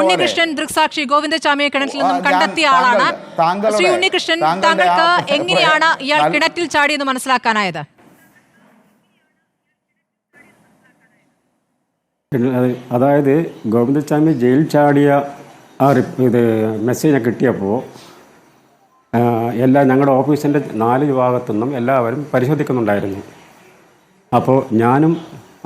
ഉണ്ണികൃഷ്ണൻ ദൃക്സാക്ഷി ഗോവിന്ദചാമിയെ കിണറ്റിൽ നിന്നും കണ്ടെത്തിയ ആളാണ്. ശ്രീ ഉണ്ണികൃഷ്ണൻ താങ്കൾക്ക് എങ്ങനെയാണ് ഇയാൾ കിണറ്റിൽ ചാടിയെന്ന് മനസ്സിലാക്കാനായത്? അതായത് ഗോവിന്ദസ്വാമി ജയിൽ ചാടിയ ആ ഇത് മെസ്സേജ് കിട്ടിയപ്പോൾ എല്ലാ ഞങ്ങളുടെ ഓഫീസിന്റെ നാല് വിഭാഗത്തു നിന്നും എല്ലാവരും പരിശോധിക്കുന്നുണ്ടായിരുന്നു. അപ്പോൾ ഞാനും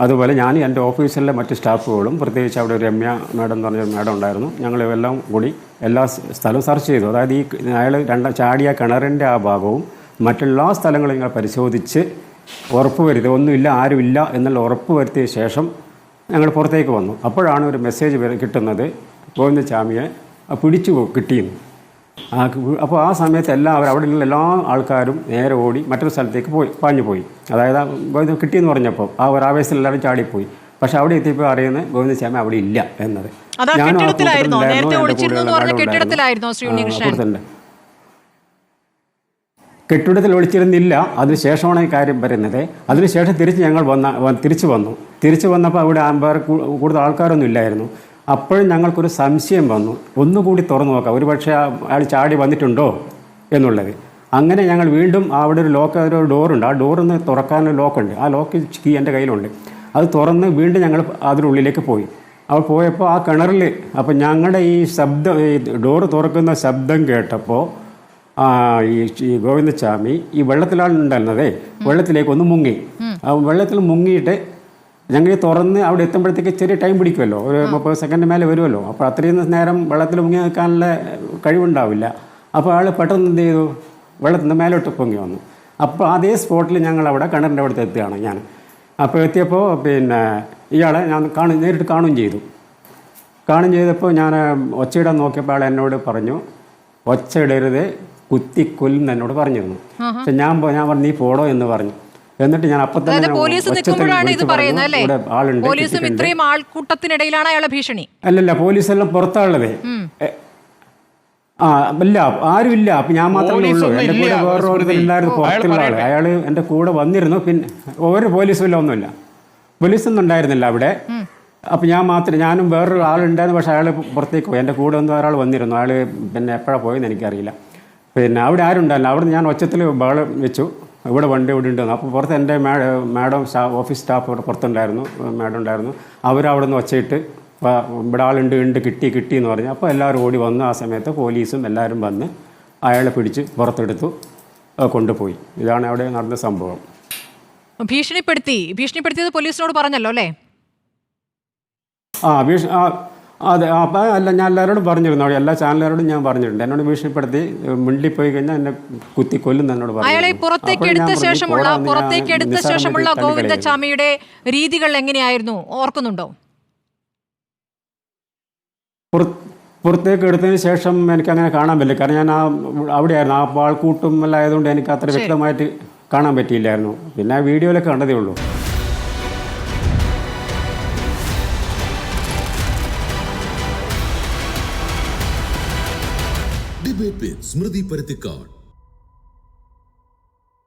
അതുപോലെ ഞാൻ എന്റെ ഓഫീസിലെ മറ്റ് സ്റ്റാഫുകളും പ്രത്യേകിച്ച് അവിടെ ഒരു രമ്യ മാഡം എന്ന് പറഞ്ഞൊരു മാഡം ഉണ്ടായിരുന്നു. ഞങ്ങൾ എല്ലാം കൂടി എല്ലാ സ്ഥലവും സെർച്ച് ചെയ്തു. അതായത് ഈ അയാൾ രണ്ട ചാടിയ കിണറിന്റെ ആ ഭാഗവും മറ്റെല്ലാ സ്ഥലങ്ങളും ഞങ്ങൾ പരിശോധിച്ച് ഉറപ്പ് വരുത്തി ഒന്നുമില്ല ആരുമില്ല എന്നുള്ള ഉറപ്പ് വരുത്തിയ ശേഷം ഞങ്ങൾ പുറത്തേക്ക് വന്നു. അപ്പോഴാണ് ഒരു മെസ്സേജ് കിട്ടുന്നത്. ഗോവിന്ദ ചാമിയെ പിടിച്ചു കിട്ടിയിരുന്നു അപ്പോൾ ആ സമയത്ത് എല്ലാവരും അവിടെയുള്ള എല്ലാ ആൾക്കാരും നേരെ ഓടി മറ്റൊരു സ്ഥലത്തേക്ക് പോയി പാഞ്ഞു പോയി. അതായത് ഗോവിന്ദ കിട്ടിയെന്ന് പറഞ്ഞപ്പോൾ ആ ഒരു ആവേശത്തിൽ എല്ലാവരും ചാടിപ്പോയി. പക്ഷെ അവിടെ എത്തിയപ്പോൾ അറിയുന്നത് ഗോവിന്ദസ്വാമി അവിടെ ഇല്ല എന്നത്. ഞാനും ആ? കൂട്ടത്തിലുണ്ടായിരുന്നു. കെട്ടിടത്തിൽ ഒളിച്ചിരുന്നില്ല അതിനുശേഷമാണ് ഈ കാര്യം വരുന്നത് അതിനുശേഷം തിരിച്ച് ഞങ്ങൾ വന്ന തിരിച്ചു വന്നു. തിരിച്ചു വന്നപ്പോൾ അവിടെ കൂടുതൽ ആൾക്കാരൊന്നും ഇല്ലായിരുന്നു. അപ്പോഴും ഞങ്ങൾക്കൊരു സംശയം വന്നു. ഒന്നുകൂടി തുറന്നു നോക്കാം. ഒരുപക്ഷെ അയാൾ ചാടി വന്നിട്ടുണ്ടോ എന്നുള്ളത്. അങ്ങനെ ഞങ്ങൾ വീണ്ടും അവിടെ ഒരു ലോക്ക് ഒരു ഡോറുണ്ട് ആ ഡോറിന്ന് തുറക്കാനൊരു ലോക്കുണ്ട് ആ ലോക്ക് കീ എന്റെ കയ്യിലുണ്ട്. അത് തുറന്ന് വീണ്ടും ഞങ്ങൾ അതിനുള്ളിലേക്ക് പോയി. അപ്പോൾ പോയപ്പോൾ ആ കിണറിൽ അപ്പോൾ ഞങ്ങളുടെ ഈ ശബ്ദം ഈ ഡോറ് തുറക്കുന്ന ശബ്ദം കേട്ടപ്പോൾ ഈ ഈ ഗോവിന്ദസ്വാമി ഈ വെള്ളത്തിലാണ് ഉണ്ടായിരുന്നതേ. വെള്ളത്തിലേക്ക് ഒന്ന് മുങ്ങി. ആ വെള്ളത്തിൽ മുങ്ങിയിട്ട് ഞങ്ങൾ തുറന്ന് അവിടെ എത്തുമ്പോഴത്തേക്ക് ചെറിയ ടൈം പിടിക്കുമല്ലോ. ഒരു മുപ്പത് സെക്കൻഡ് മേലെ വരുമല്ലോ. അപ്പോൾ അത്രയും നേരം വെള്ളത്തിൽ മുങ്ങി നിൽക്കാനുള്ള കഴിവുണ്ടാവില്ല. അപ്പോൾ ആൾ പെട്ടെന്ന് എന്ത് ചെയ്തു? വെള്ളത്തിൽ നിന്ന് മേലോട്ട് പൊങ്ങി വന്നു. അപ്പോൾ അതേ സ്പോട്ടിൽ ഞങ്ങൾ അവിടെ കിണറിന്റെ അവിടുത്തെ എത്തുകയാണ് ഞാൻ. അപ്പോൾ എത്തിയപ്പോൾ പിന്നെ ഇയാളെ ഞാൻ കാണും നേരിട്ട് കാണുകയും ചെയ്തു. കാണും ചെയ്തപ്പോൾ ഞാൻ ഒച്ചയിടാൻ നോക്കിയപ്പോൾ ആൾ എന്നോട് പറഞ്ഞു ഒച്ചയിടരുത്. ഇടരുത് കൊല്ലുന്ന എന്നോട് പറഞ്ഞിരുന്നു. പക്ഷെ ഞാൻ ഞാൻ പറഞ്ഞു നീ പോടോ എന്ന് പറഞ്ഞു. എന്നിട്ട് ഞാൻ അപ്പം തന്നെ പോലീസ് നിൽക്കുമ്പോഴാണ് ഇത് പറയുന്നത് അല്ലേ? ആളുണ്ട് പോലീസും. ഇത്രയും ആൾക്കൂട്ടത്തിനിടയിലാണ് അയാളെ ഭീഷണി. അല്ലല്ല പോലീസെല്ലാം പുറത്താളത് ആ ഇല്ല ആരുമില്ല. അപ്പൊ ഞാൻ മാത്രമേ ഉള്ളൂ. എന്റെ കൂടെ ഇല്ല, വേറെ സ്മൃതി. ഉണ്ടായിരുന്നു ഓ, അയാൾ പുറത്തുള്ള ആൾ. അയാൾ എന്റെ കൂടെ വന്നിരുന്നു. പിന്നെ ഒരു പോലീസും ഇല്ല ഒന്നുമില്ല. പോലീസൊന്നും ഉണ്ടായിരുന്നില്ല അവിടെ. അപ്പൊ ഞാൻ മാത്രം ഞാനും വേറൊരു ആളുണ്ടായിരുന്നു. പക്ഷെ അയാൾ പുറത്തേക്ക് പോയി. എന്റെ കൂടെ ഒന്ന് ഒരാൾ വന്നിരുന്നു. അയാൾ പിന്നെ എപ്പോഴാണ് പോയെന്ന് എനിക്കറിയില്ല. പിന്നെ അവിടെ ആരുണ്ടായിരുന്നു അവിടെ ഞാൻ ഒച്ചത്തിൽ ബഹളം വെച്ചു. ഇവിടെ വണ്ടി ഇവിടെ ഉണ്ടെന്ന്. അപ്പോൾ പുറത്ത് എന്റെ മാഡം സ്റ്റാ ഓഫീസ് സ്റ്റാഫ് ഇവിടെ പുറത്തുണ്ടായിരുന്നു മാഡം ഉണ്ടായിരുന്നു. അവരവിടെ നിന്ന് ഒച്ചയിട്ട് ഇവിടെ ആളുണ്ട് ഉണ്ട് കിട്ടി കിട്ടി എന്ന് പറഞ്ഞു. അപ്പോൾ എല്ലാവരും ഓടി വന്നു ആ സമയത്ത് പോലീസും എല്ലാവരും വന്ന് അയാളെ പിടിച്ച് പുറത്തെടുത്തു കൊണ്ടുപോയി. ഇതാണ് അവിടെ നടന്ന സംഭവം. ഭീഷണിപ്പെടുത്തി. ഭീഷണിപ്പെടുത്തിയത് പോലീസിനോട് പറഞ്ഞല്ലോ അല്ലേ? ആ ഭീഷണി അതെ അപ്പം അല്ല ഞാൻ എല്ലാവരോടും പറഞ്ഞിരുന്നു. അവിടെ എല്ലാ ചാനലുകാരോടും ഞാൻ പറഞ്ഞിട്ടുണ്ട്. എന്നോട് ഭീഷണിപ്പെടുത്തി മിണ്ടിപ്പോയി കഴിഞ്ഞാൽ എന്നെ കുത്തി കൊല്ലും എന്നോട് പറഞ്ഞു അയാളെ പുറത്തേക്ക് എടുത്ത ശേഷമുള്ള പുറത്തേക്ക് എടുത്ത ശേഷമുള്ള രീതികൾ എങ്ങനെയായിരുന്നു? ഓർക്കുന്നുണ്ടോ? പുറത്തേക്ക് എടുത്തതിന് ശേഷം എനിക്ക് അങ്ങനെ കാണാൻ പറ്റില്ല. കാരണം ഞാൻ ആ അവിടെയായിരുന്നു. ആ പാൾക്കൂട്ടും എല്ലാം ആയതുകൊണ്ട് എനിക്ക് അത്ര വ്യക്തമായിട്ട് കാണാൻ പറ്റിയില്ലായിരുന്നു. പിന്നെ ആ വീഡിയോയിലൊക്കെ കണ്ടതേ ഉള്ളൂ. ഡിബേറ്റ് വിത്ത് സ്മൃതി പരുത്തിക്കാട്